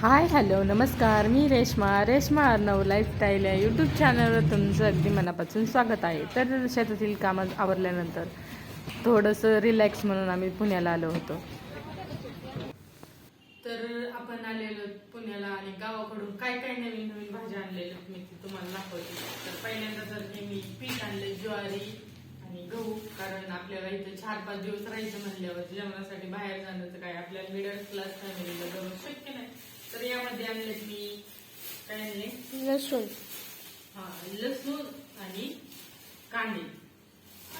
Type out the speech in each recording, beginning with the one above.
हाय hello नमस्कार. मी Reshma. Reshma Arnav lifestyle या यूट्यूब चॅनलवर तुमचं अगदी मनापासून स्वागत आहे. तर शेतातील कामं आवरल्यानंतर थोडंसं रिलॅक्स म्हणून आम्ही पुण्याला आलो होतो. तर आपण आलेलो पुण्याला आणि गावाकडून काय काय नवीन नवीन भाज्या आणलेल्या मी ते तुम्हाला दाखवते. तर पहिल्यांदा तर हे मी पीठ आणले ज्वारी आणि गहू कारण आपल्याला इथं चार पाच दिवस राहायचं म्हणल्यावर जेवणासाठी बाहेर जाण्याचं काय आपल्याला मिडल क्लास फॅमिलीला जवळ शक्य नाही. तर यामध्ये आणले मी काय आणले लसूण. हा लसूण आणि कांदे.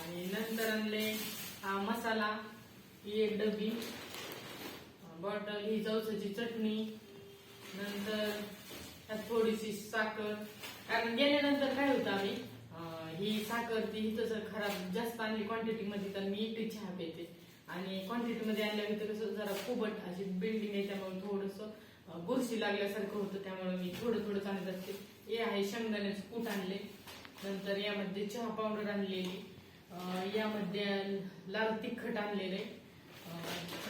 आणि नंतर आणले हा मसाला ही एक डबी. बॉटल ही जवसाची चटणी. नंतर त्यात थोडीशी साखर. कारण गेल्यानंतर काय होतं आम्ही ही साखर ती ही तसं खराब जास्त आणली क्वांटिटी मध्ये तर मी एकटी चहा पिते. आणि क्वांटिटी मध्ये आणल्यावर तर कसं जरा खूपच अशी बिल्डिंग आहे त्यामुळे थोडस बुरशी लागल्यासारखं होतं त्यामुळे मी थोडं थोडं चालत असते. हे आहे शेंगदाण्याचे कूट आणले. नंतर यामध्ये चहा पावडर आणलेली. यामध्ये लाल तिखट आणलेले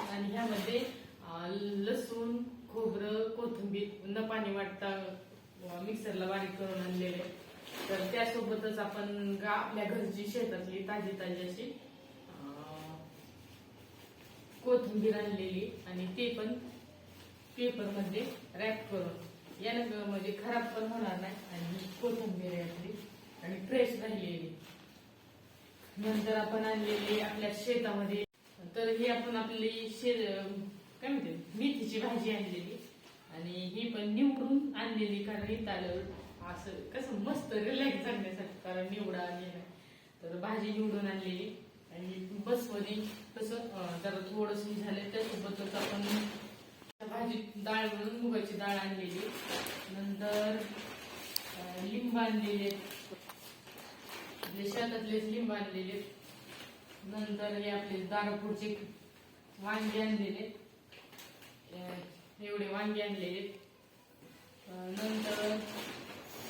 आणि ह्यामध्ये लसूण खोबरं कोथिंबीर न पाणी वाटता मिक्सरला बारीक करून आणलेले तर त्यासोबतच आपण गा आपल्या घरची शेतातली ताजी ताजी अशी कोथिंबीर आणलेली. आणि ते पण पेपरमध्ये रॅप करून. यानं म्हणजे खराब पण होणार नाही आणि ही कोथिंबीर आहे आपली. आणि फ्रेश राहिलेली. नंतर आपण आणलेली आपल्या शेतामध्ये. तर ही आपण आपली शे काय म्हणते? मेथीची भाजी आणलेली. आणि ही पण निवडून आणलेली कारण इथं आल्यावर असं कसं मस्त रिलॅक्स जगण्यासाठी कारण निवडा आणलेला तर भाजी निवडून आणलेली. आणि बसमध्ये कसं जरा थोडस झालं त्यासोबतच आपण भाजी डाळ म्हणून मुगाची डाळ आणलेली. नंतर लिंब आणलेले. आपले शेतातलेच लिंब आणलेले. नंतर हे आपले दारापूरचे वांगे आणलेले. एवढे वांगे आणलेले. नंतर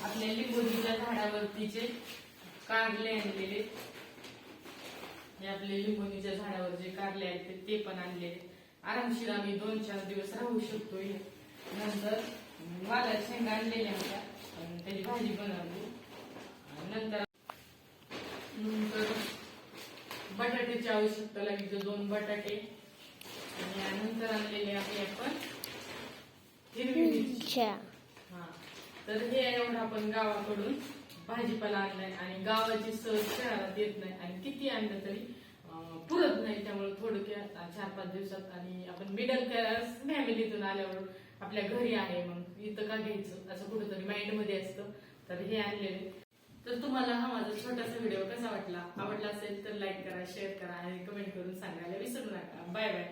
आपल्या लिंबोनीच्या झाडावरतीचे कारले आणलेले. हे आपले लिंबोजीच्या झाडावर जे कारले आहेत ते- ते पण आणलेले. आरामशीर आम्ही दोन चार दिवस राहू शकतो. नंतर वाला शेंगा आणलेल्या होत्या त्याची भाजी बनवली. नंतर नंतर बटाट्याची आवश्यकता लागली तर दोन बटाटे. आणि नंतर आणलेले आहे आपण हिरवी मिरची. हा. तर हे एवढं आपण गावाकडून भाजीपाला आणलाय आणि गावाची सहज शहरात येत नाही. आणि किती आणलं तरी अं, पुरत नाही त्यामुळे थोडक्यात चार पाच दिवसात आणि आपण मिडल क्लास फॅमिलीतून आल्यावर आपल्या घरी आहे मग इथं का घ्यायचं? असं कुठंतरी माइंडमध्ये असतं. तर हे आणलेले तर तुम्हाला हा माझा छोटासा व्हिडिओ कसा वाटला? आवडला असेल तर लाईक करा शेअर करा आणि कमेंट करून सांगायला विसरू नका. Bye bye